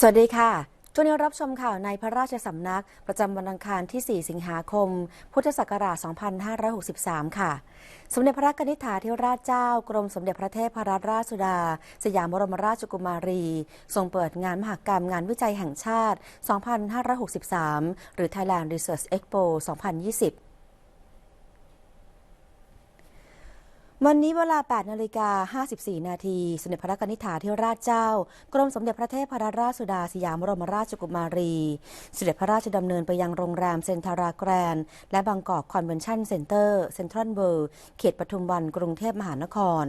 สวัสดีค่ะช่วงนี้รับชมข่าวในพระราชสำนัก ประจำวันอังคารที่ 4 สิงหาคม พุทธศักราช 2563 ค่ะ สมเด็จพระกนิษฐาธิราชเจ้า กรมสมเด็จพระเทพรัตนราชสุดา สยามบรมราชกุมารี ทรงเปิดงานมหกรรมงานวิจัยแห่งชาติ 2563 หรือ Thailand Research Expo 2020 วันนี้เวลา 8 นาฬิกา 54 นาทีสมเด็จพระนิษฐาธิราชเจ้า กรมสมเด็จพระเทพรัตนราชสุดาสยามบรมราชกุมารี เสด็จพระราชดำเนินไปยังโรงแรมเซนทาราแกรนด์และบางกอกคอนเวนชั่นเซ็นเตอร์เซ็นทรัลเวิลด์เขตปทุมวันกรุงเทพมหานคร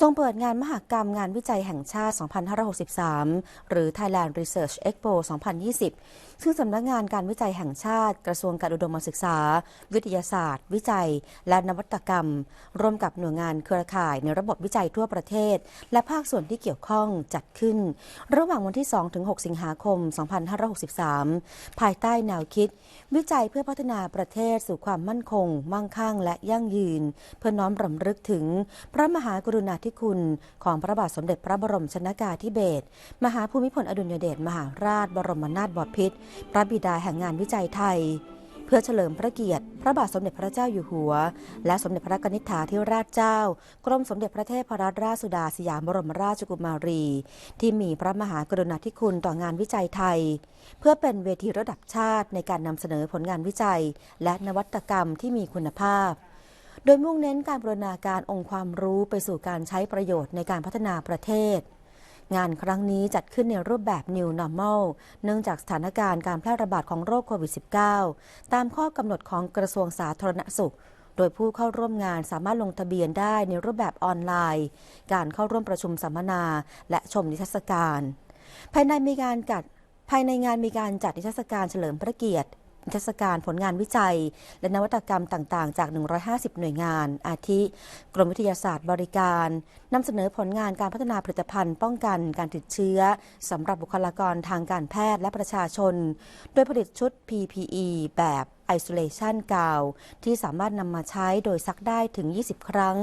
ทรงเปิดงานมหกรรมงานวิจัยแห่งชาติ 2563 หรือ Thailand Research Expo 2020 ซึ่งสำนักงานการวิจัยแห่งชาติ กระทรวงการอุดมศึกษา วิทยาศาสตร์ วิจัย และนวัตกรรม ร่วมกับหน่วยงานเครือข่ายในระบบวิจัยทั่วประเทศ และภาคส่วนที่เกี่ยวข้องจัดขึ้น ระหว่างวันที่ 2-6 สิงหาคม 2563 ภายใต้แนวคิด วิจัยเพื่อพัฒนาประเทศสู่ความมั่นคง มั่งคั่ง และยั่งยืน เพื่อน้อมรำลึกถึง พระมหากรุณาธิคุณ ของพระบาทสมเด็จพระบรมชนากาธิเบศรมหาภูมิพลอดุลยเดชมหาราชบรมนาถบพิตรพระบิดาแห่งงานวิจัยไทย เพื่อเฉลิมพระเกียรติ พระบาทสมเด็จพระเจ้าอยู่หัว และสมเด็จพระกนิษฐาธิราชเจ้า กรมสมเด็จพระเทพรัตนราชสุดาสยามบรมราชกุมารี ที่มีพระมหากรุณาธิคุณต่องานวิจัยไทย เพื่อเป็นเวทีระดับชาติในการนำเสนอผลงานวิจัย และนวัตกรรมที่มีคุณภาพโดยมุ่งเน้นการบรณาการองค์ความรู้ไปสู่การใช้ประโยชน์ในการพัฒนาประเทศ งานครั้งนี้จัดขึ้นในรูปแบบ New Normal เนื่องจากสถานการณ์การแพร่ระบาดของโรคโควิด -19 ตามข้อกำหนดของกระทรวงสาธารณสุข โดยผู้เข้าร่วมงานสามารถลงทะเบียนได้ในรูปแบบออนไลน์ การเข้าร่วมประชุมสัมมนา และชมนิทรรศการ ภายในมีการจัดภายในงานมีการจัดนิทรรศการเฉลิมพระเกียรติ นิทรรศการผลงานวิจัย และนวัตกรรมต่าง ๆ จาก 150 หน่วยงาน อาทิ กรมวิทยาศาสตร์บริการนำเสนอผลงานการพัฒนาผลิตภัณฑ์ ป้องกันการติดเชื้อสำหรับบุคลากรทางการแพทย์และประชาชน โดยผลิตชุด PPE แบบ Isolation Gown ที่สามารถนำมาใช้โดยซักได้ถึง 20 ครั้ง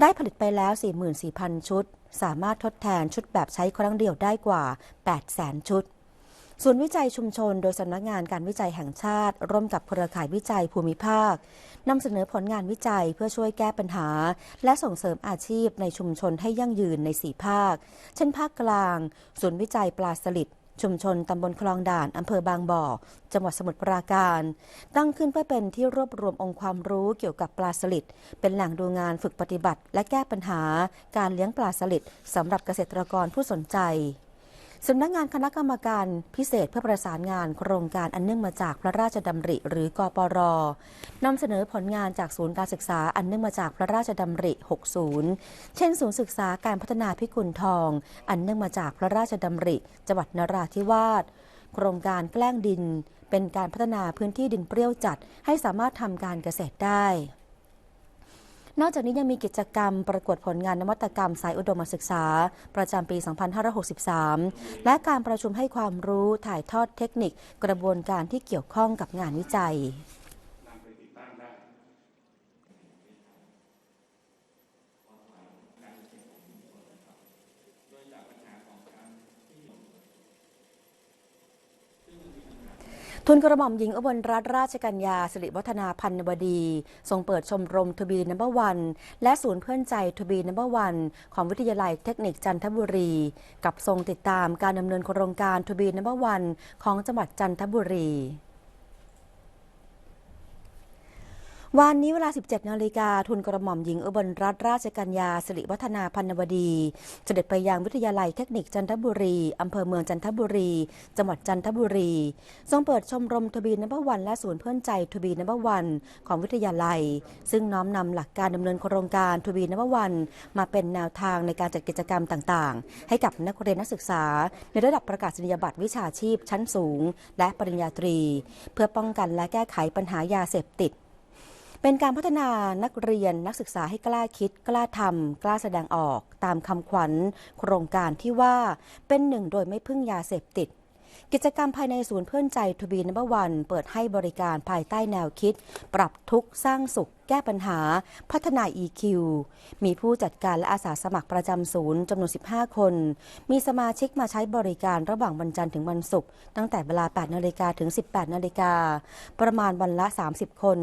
ได้ผลิตไปแล้ว 44,000 ชุด สามารถทดแทนชุดแบบใช้ครั้งเดียวได้กว่า 800,000 ชุด ศูนย์วิจัยชุมชน โดยสำนักงานการวิจัยแห่งชาติ ร่วมกับเครือข่ายวิจัยภูมิภาคนำเสนอผลงานวิจัยเพื่อช่วยแก้ปัญหา และส่งเสริมอาชีพในชุมชนให้ยั่งยืนใน4ภาค เช่น ภาคกลาง ศูนย์วิจัยปลาสลิดชุมชนตำบลคลองด่านอำเภอบางบ่อ จังหวัดสมุทรปราการ ตั้งขึ้นเพื่อเป็นที่รวบรวมองค์ความรู้เกี่ยวกับปลาสลิด เป็นแหล่งดูงานฝึกปฏิบัติ และแก้ปัญหา การเลี้ยงปลาสลิดสำหรับเกษตรกรผู้สนใจ สำนักงานคณะกรรมการพิเศษเพื่อประสานงานโครงการอันเนื่องมาจากพระราชดำริ หรือกปรนำเสนอผลงานจากศูนย์การศึกษาอันเนื่องมาจากพระราชดำริ 60 เช่น ศูนย์ศึกษาการพัฒนาพิกุลทอง อันเนื่องมาจากพระราชดำริ จังหวัดนราธิวาสโครงการแกล้งดิน เป็นการพัฒนาพื้นที่ดินเปรี้ยวจัด ให้สามารถทำการเกษตรได้ นอกจากนี้ยังมีกิจกรรมประกวดผลงานนวัตกรรมสายอุดมศึกษา ประจำปี 2563 และการประชุมให้ความรู้ถ่ายทอดเทคนิคกระบวนการที่เกี่ยวข้องกับงานวิจัย ทุนกระหม่อมหญิงอบลรัตนราชกัญญาสิริวัฒนาพันนวดี ทรงเปิดชมรมทบีนัมเบอร์วันและศูนย์เพื่อนใจทบีนัมเบอร์วันของวิทยาลัยเทคนิคจันทบุรี กับทรงติดตามการดำเนินโครงการทบีนัมเบอร์วันของจังหวัดจันทบุรี วันนี้เวลา 17 นาฬิกาทุนกระหม่อมหญิงอุบลรัตนราชกัญญาสิริวัฒนาพันนวดี เสด็จไปยังวิทยาลัยเทคนิคจันทบุรี อำเภอเมืองจันทบุรี จังหวัดจันทบุรี ทรงเปิดชมรมทบีนับวันและศูนย์เพื่อนใจทบีนับวันของวิทยาลัย ซึ่งน้อมนำหลักการดำเนินโครงการทบีนับวันมาเป็นแนวทางในการจัดกิจกรรมต่างๆ ให้กับนักเรียนนักศึกษา ในระดับประกาศนียบัตรวิชาชีพชั้นสูง และปริญญาตรี เพื่อป้องกันและแก้ไขปัญหายาเสพติด เป็นการพัฒนานักเรียนนักศึกษาให้กล้าคิด กล้าทำกล้าแสดงออกตามคำขวัญ โครงการที่ว่าเป็นหนึ่งโดยไม่พึ่งยาเสพติด กิจกรรมภายในศูนย์เพื่อนใจทบีนับวันเปิดให้บริการภายใต้แนวคิด ปรับทุกสร้างสุข แก้ปัญหา พัฒนา EQ มีผู้จัดการและอาสาสมัครประจำศูนย์จำนวน 15 คน มีสมาชิกมาใช้บริการระหว่างวันจันทร์ถึงวันศุกร์ตั้งแต่เวลา 8 นาฬิกาถึง 18 นาฬิกาประมาณวันละ 30 คน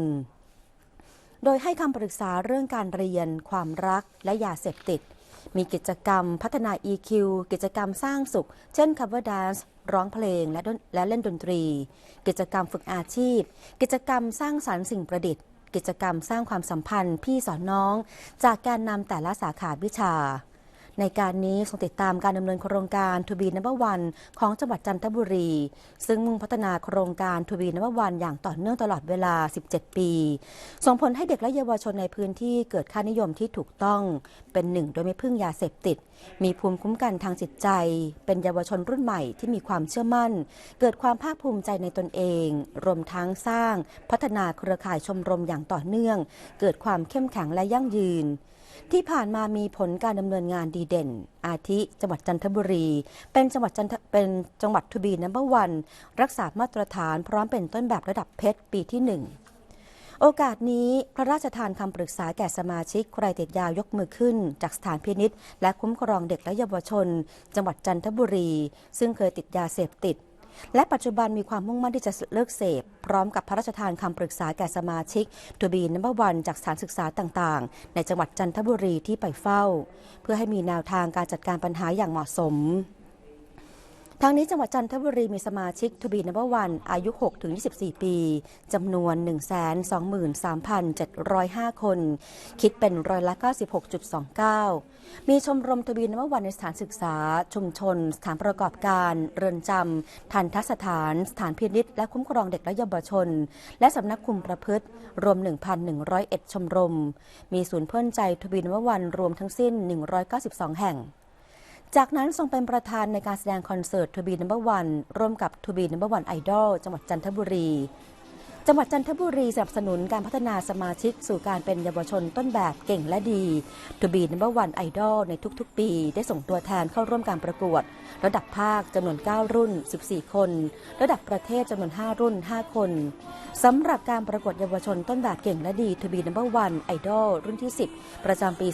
โดยให้คำปรึกษาเรื่องการเรียน ความรัก และยาเสพติด มีกิจกรรมพัฒนา EQ กิจกรรมสร้างสุข เช่น cover dance ร้องเพลงและและเล่นดนตรี กิจกรรมฝึกอาชีพ กิจกรรมสร้างสรรค์สิ่งประดิษฐ์ กิจกรรมสร้างความสัมพันธ์พี่สอนน้อง จากการนำแต่ละสาขาวิชา ในการนี้ทรงติดตามการดำเนินโครงการทูบีนับวันของจังหวัดจันทบุรี ซึ่งมุ่งพัฒนาโครงการทูบีนับวันอย่างต่อเนื่องตลอดเวลา 17 ปี ส่งผลให้เด็กและเยาวชนในพื้นที่เกิดค่านิยมที่ถูกต้อง เป็นหนึ่งโดยไม่พึ่งยาเสพติด มีภูมิคุ้มกันทางจิตใจ เป็นเยาวชนรุ่นใหม่ที่มีความเชื่อมั่น เกิดความภาคภูมิใจในตนเอง รวมทั้งสร้าง พัฒนาเครือข่ายชมรมอย่างต่อเนื่อง เกิดความเข้มแข็งและยั่งยืน ที่ผ่านมามีผลการดำเนินงานดีเด่น อาทิจังหวัดจันทบุรี เป็นจังหวัดจันทเป็นจังหวัดทูบีนัมเบอร์วันรักษามาตรฐานพร้อมเป็นต้นแบบระดับเพชรปีที่หนึ่งโอกาสนี้พระราชทานคำปรึกษาแก่สมาชิกใครติดยายกมือขึ้น จากสถานพินิษและคุ้มครองเด็กและเยาวชน จังหวัดจันทบุรี ซึ่งเคยติดยาเสพติด และปัจจุบันมีความมุ่งมั่นที่จะเลิกเสพ พร้อมกับพระราชทานคำปรึกษาแก่สมาชิกทูบีนัมเบอร์วันจากสถานศึกษาต่างๆ ในจังหวัดจันทบุรีที่ไปเฝ้า เพื่อให้มีแนวทางการจัดการปัญหาอย่างเหมาะสม ทางนี้จังหวัดจันทบุรีมีสมาชิกทูบีนับวันอายุ 6-24 ปีจำนวน 123,705 คน คิดเป็นร้อยละ 96.29 มีชมรมทบีนับวันในสถานศึกษา ชุมชน สถานประกอบการ เรือนจำทันทสถาน สถานพินิษและคุ้มครองเด็กและเยาวชน และสำนักคุมประพฤติ รวม 1,101 ชมรม มีศูนย์เพื่อนใจทบีนับวันรวมทั้งสิ้น 192 แห่ง จากนั้นทรงเป็นประธานในการแสดงคอนเสิร์ตทูบีนัมเบอร์วันร่วมกับทูบีนัมเบอร์วันไอดอลจังหวัดจันทบุรี จังหวัดจันทบุรีสนับสนุนการพัฒนาสมาชิกสู่การเป็นเยาวชนต้นแบบเก่งและดีทูบีนัมเบอร์วันไอดอลในทุกๆ ปี ได้ส่งตัวแทนเข้าร่วมการประกวด ระดับภาคจำนวน 9 รุ่น 14 คน ระดับประเทศจำนวน 5 รุ่น 5 คนสำหรับการประกวดเยาวชนต้นแบบเก่งและดีทูบีนัมเบอร์วันไอดอลรุ่นที่ 10 ประจำปี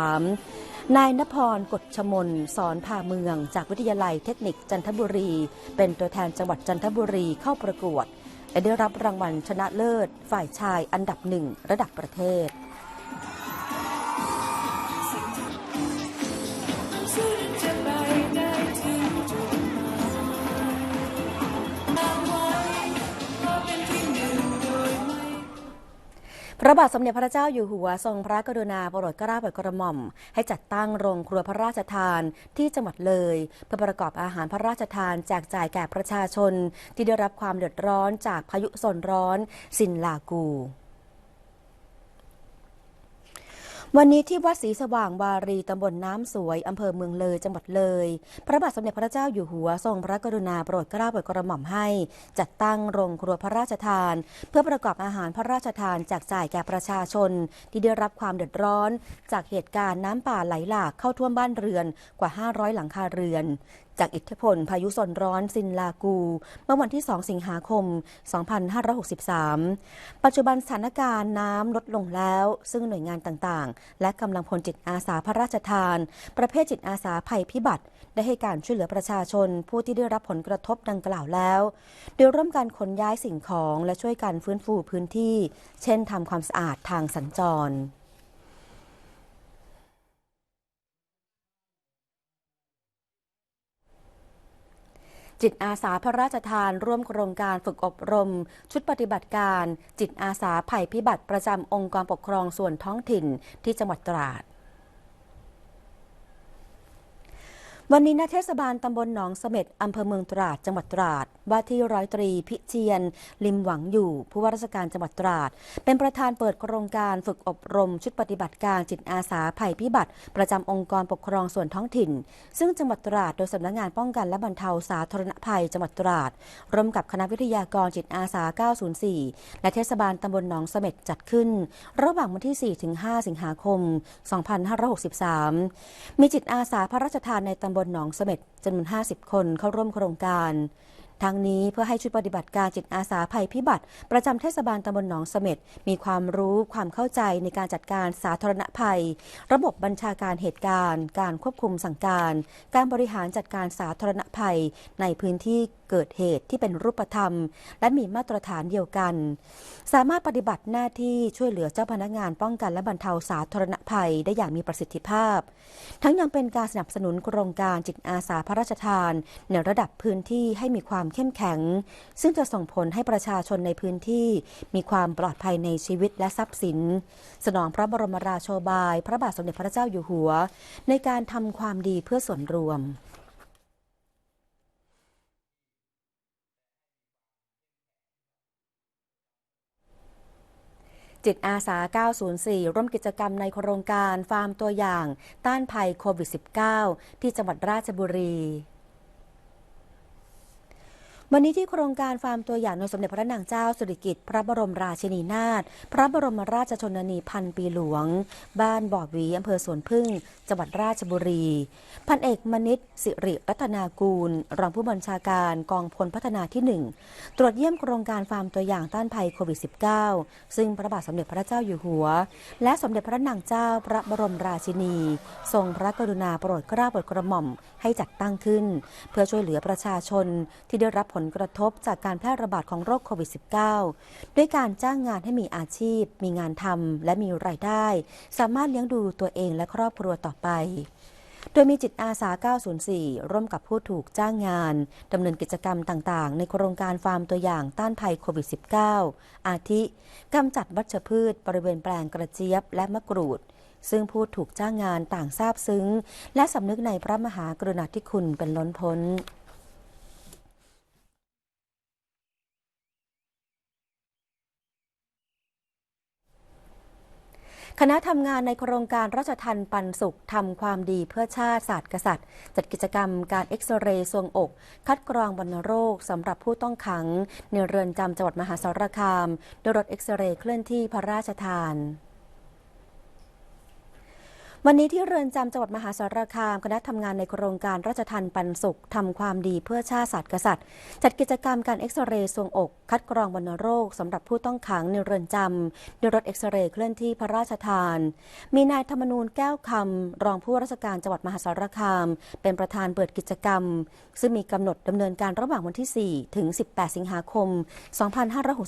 2563 นายนพรกฎชมนสอนพาเมือง จากวิทยาลัยเทคนิคจันทบุรี เป็นตัวแทนจังหวัดจันทบุรีเข้าประกวด และได้รับรางวัลชนะเลิศ ฝ่ายชายอันดับหนึ่งระดับประเทศ ระบาทสมเด็จพระเจ้าอยู่หัวทรงพระกรุณาโปรดเกล้าโปรดกระหม่อม ให้จัดตั้งโรงครัวพระราชทานที่จังหวัดเลย เพื่อประกอบอาหารพระราชทานแจกจ่ายแก่ประชาชน ที่ได้รับความเดือดร้อนจากพายุโซนร้อนซินลากู วันนี้ที่วัดศรีสว่างวารีตำบลน้ำสวยอำเภอเมืองเลยจังหวัดเลย พระบาทสมเด็จพระเจ้าอยู่หัวทรงพระกรุณาโปรดเกล้าโปรดกระหม่อมให้ จัดตั้งโรงครัวพระราชทาน เพื่อประกอบอาหารพระราชทานแจกจ่ายแก่ประชาชน ที่ได้รับความเดือดร้อน จากเหตุการณ์น้ำป่าไหลหลากเข้าท่วมบ้านเรือนกว่า 500 หลังคาเรือน จากอิทธิพลพายุโซนร้อนซินลากู เมื่อวันที่ 2 สิงหาคม 2563 ปัจจุบันสถานการณ์น้ำลดลงแล้ว ซึ่งหน่วยงานต่างๆ และกำลังพลจิตอาสาพระราชทาน ประเภทจิตอาสาภัยพิบัติ ได้ให้การช่วยเหลือประชาชน ผู้ที่ได้รับผลกระทบดังกล่าวแล้ว โดยร่วมกันขนย้ายสิ่งของและช่วยกันฟื้นฟูพื้นที่ เช่นทำความสะอาดทางสัญจร จิตอาสาพระราชทานร่วมโครงการฝึกอบรม ชุดปฏิบัติการ จิตอาสาภัยพิบัติประจำองค์กรปกครองส่วนท้องถิ่นที่จังหวัดตราดวันนี้ณเทศบาลตำบลหนองเสม็ดอำเภอเมืองตราด จังหวัดตราด ว่าที่ร้อยตรีพิเชียน ลิมหวังอยู่ ผู้ว่าราชการจังหวัดตราด เป็นประธานเปิดโครงการฝึกอบรมชุดปฏิบัติการจิตอาสาภัยพิบัติ ประจำองค์กรปกครองส่วนท้องถิ่น ซึ่งจังหวัดตราดโดยสำนักงานป้องกันและบรรเทาสาธารณภัยจังหวัดตราดร่วมกับคณะวิทยากรจิตอาสา 904 และเทศบาลตำบลหนองเสม็ดจัดขึ้น ระหว่างวันที่ 4-5 สิงหาคม 2563 มีจิตอาสาพระราชทานในตำบลำบลหนองเสม็ดจำนวน 50 คนเข้าร่วมโครงการ ทั้งนี้เพื่อให้ชุดปฏิบัติการจิตอาสาภัยพิบัติ ประจำเทศบาลตำบลหนองเสม็ดมีความรู้ความเข้าใจในการจัดการสาธารณภัย ระบบบัญชาการเหตุการณ์ การควบคุมสั่งการ การบริหารจัดการสาธารณภัย ในพื้นที่เกิดเหตุที่เป็นรูปธรรม และมีมาตรฐานเดียวกัน สามารถปฏิบัติหน้าที่ช่วยเหลือเจ้าพนักงานป้องกันและบรรเทาสาธารณภัยได้อย่างมีประสิทธิภาพ ทั้งยังเป็นการสนับสนุนโครงการจิตอาสาพระราชทาน ในระดับพื้นที่ให้มีความเข้มแข็ง ซึ่งจะส่งผลให้ประชาชนในพื้นที่ มีความปลอดภัยในชีวิตและทรัพย์สิน สนองพระบรมราโชบาย พระบาทสมเด็จพระเจ้าอยู่หัว ในการทำความดีเพื่อส่วนรวมจิตอาสา 904 ร่วมกิจกรรมในโครงการฟาร์มตัวอย่าง ต้านภัยโควิด -19 ที่จังหวัดราชบุรี วันนี้ที่โครงการฟาร์มตัวอย่างในสมเด็จพระนางเจ้าสิริกิติ์พระบรมราชินีนาถพระบรมราชชนนีพันปีหลวง บ้านบ่อวีอำเภอสวนพึ่ง จังหวัดราชบุรี พันเอกมนิตสิริรัตนากูล รองผู้บัญชาการกองพลพัฒนาที่หนึ่งตรวจเยี่ยมโครงการฟาร์มตัวอย่างต้านภัยโควิด -19 ซึ่งพระบาทสมเด็จพระเจ้าอยู่หัว และสมเด็จพระนางเจ้าพระบรมราชินี ทรงพระกรุณาโปรดเกล้าโปรดกระหม่อมให้จัดตั้งขึ้น เพื่อช่วยเหลือประชาชนที่ได้รับผลกระทบจากการแพร่ระบาดของโรคโควิด -19 ด้วยการจ้างงานให้มีอาชีพ มีงานทำและมีรายได้ สามารถเลี้ยงดูตัวเองและครอบครัวต่อไปโดยมีจิตอาสา 904 ร่วมกับผู้ถูกจ้างงาน ดำเนินกิจกรรมต่างๆ ในโครงการฟาร์มตัวอย่างต้านภัยโควิด -19 อาทิกำจัดวัชพืช บริเวณแปลงกระเจี๊ยบและมะกรูด ซึ่งผู้ถูกจ้างงานต่างทราบซึ้ง และสำนึกในพระมหากรุณาธิคุณเป็นล้นพ้น คณะทำงานในโครงการราชทันปันสุขทำความดีเพื่อชาติศาสตร์กษัตริย์ จัดกิจกรรมการเอ็กซเรย์ทรวงอก คัดกรองวัณโรคสำหรับผู้ต้องขัง ในเรือนจำจังหวัดมหาสารคามโดยรถเอ็กซเรย์เคลื่อนที่พระราชทาน วันนี้ที่เรือนจำจังหวัดมหาสารคามคณะทำงานในโครงการราชทันปันสุขทำความดีเพื่อชาติศาสตร์กษัตริย์ จัดกิจกรรมการเอ็กซเรย์ทรวงอก คัดกรองวัณโรคสำหรับผู้ต้องขังในเรือนจำด้วยรถเอ็กซเรย์เคลื่อนที่พระราชทาน มีนายธรรมนูญแก้วคำรองผู้ราชการจังหวัดมหาสารคาม เป็นประธานเปิดกิจกรรม ซึ่งมีกำหนดดำเนินการระหว่างวันที่ 4 ถึง 18 สิงหาคม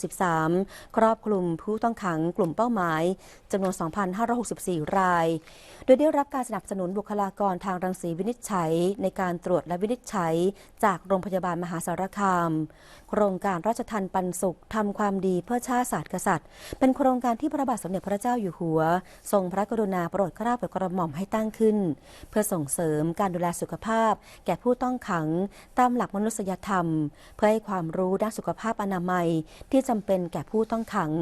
2563 ครอบคลุมผู้ต้องขังกลุ่มเป้าหมายจำนวน 2,564 รายดยได้รับการสนับสนุนบุคลากรทางรังสีวินิจฉัย ในการตรวจและวินิจฉัย จากโรงพยาบาลมหาสารคาม โครงการราชทันปันสุขทำความดีเพื่อชาติศาสตร์กษัตริย์ เป็นโครงการที่พระบาทสมเด็จพระเจ้าอยู่หัว ทรงพระกรุณาโปรดเกล้าโปรดกระหม่อมให้ตั้งขึ้น เพื่อส่งเสริมการดูแลสุขภาพ แก่ผู้ต้องขัง ตามหลักมนุษยธรรม เพื่อให้ความรู้ด้านสุขภาพอนามัย ที่จำเป็นแก่ผู้ต้องขัง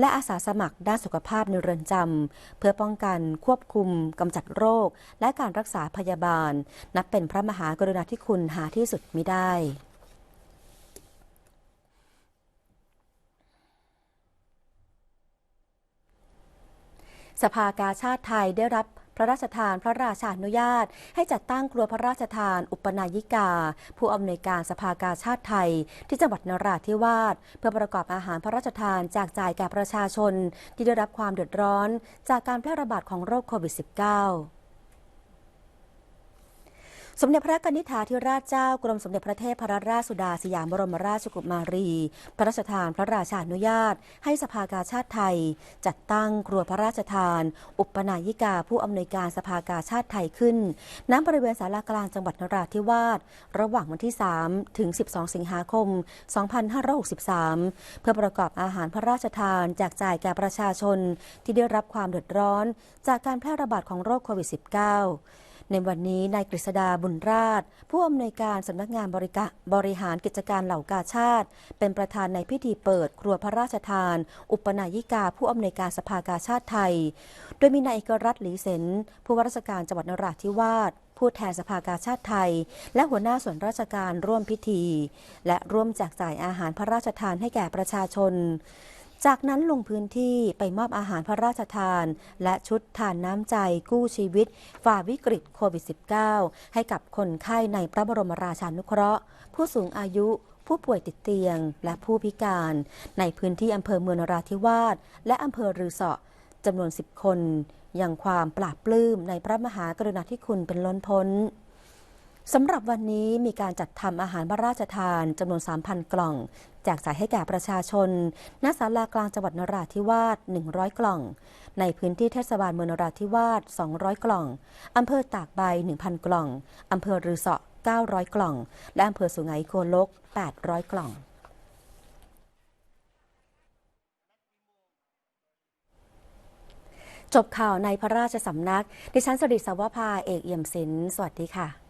และอาสาสมัครด้านสุขภาพในเรือนจำเพื่อป้องกันควบคุมกำจัดโรค และการรักษาพยาบาล นับเป็นพระมหากรุณาธิคุณหาที่สุดมิได้สภากาชาติไทยได้รับ พระราชทานพระราชานุญาต ให้จัดตั้งครัวพระราชทาน อุปนายิกา ผู้อำนวยการสภากาชาติไทย ที่จังหวัดนราธิวาสเพื่อประกอบอาหารพระราชทานแจกจ่ายแก่ประชาชน ที่ได้รับความเดือดร้อน จากการแพร่ระบาดของโรคโควิด -19 สมเด็จพระกนิษฐาธิราชเจ้ากรมสมเด็จพระเทพรัตนราชสุดาสยามบรมราชกุมารี พระราชทานพระราชานุญาต ให้สภากาชาติไทย จัดตั้งครัวพระราชทาน อุปนายิกาผู้อำนวยการสภากาชาติไทยขึ้น ณบริเวณศาลากลางจังหวัดนราธิวาสระหว่างวันที่ 3 ถึง 12 สิงหาคม 2563 เพื่อประกอบอาหารพระราชทานแจกจ่ายแก่ประชาชนที่ได้รับความเดือดร้อน จากการแพร่ระบาดของโรคโควิด -19 ในวันนี้นายกฤษดาบุญราช ผู้อำนวยการสำนักงานบริกะบริหารกิจการเหล่ากาชาติ เป็นประธานในพิธีเปิดครัวพระราชทาน อุปนายิกา ผู้อำนวยการสภากาชาติไทย โดยมีนายเอกรัตน์หลีเซนผู้ว่าราชการจังหวัดนราธิวาสผู้แทนสภากาชาติไทย และหัวหน้าส่วนราชการร่วมพิธี และร่วมแจกจ่ายอาหารพระราชทานให้แก่ประชาชน จากนั้นลงพื้นที่ไปมอบอาหารพระราชทาน และชุดทานน้ำใจกู้ชีวิต ฝ่าวิกฤตโควิด -19 ให้กับคนไข้ในพระบรมราชานุเคราะห์ ผู้สูงอายุผู้ป่วยติดเตียง และผู้พิการ ในพื้นที่อำเภอเมืองนราธิวาสและอำเภอรือเสาะจำนวน 10 คนยังความปราบปลื้มในพระมหากรุณาธิคุณเป็นล้นพ้น สำหรับวันนี้มีการจัดทำอาหารพระราชทานจำนวน 3,000 กล่อง แจกจ่ายให้แก่ประชาชน ณ ศาลากลางจังหวัดนราธิวาส 100 กล่อง ในพื้นที่เทศบาลเมืองนราธิวาส 200 กล่อง อำเภอตากใบ 1,000 กล่อง อำเภอรือเสาะ 900 กล่อง และอำเภอสุไหงโกลก 800 กล่องจบข่าวในพระราชสำนัก ดิฉันสริศวภา เอกเอี่ยมศิลป์สวัสดีค่ะ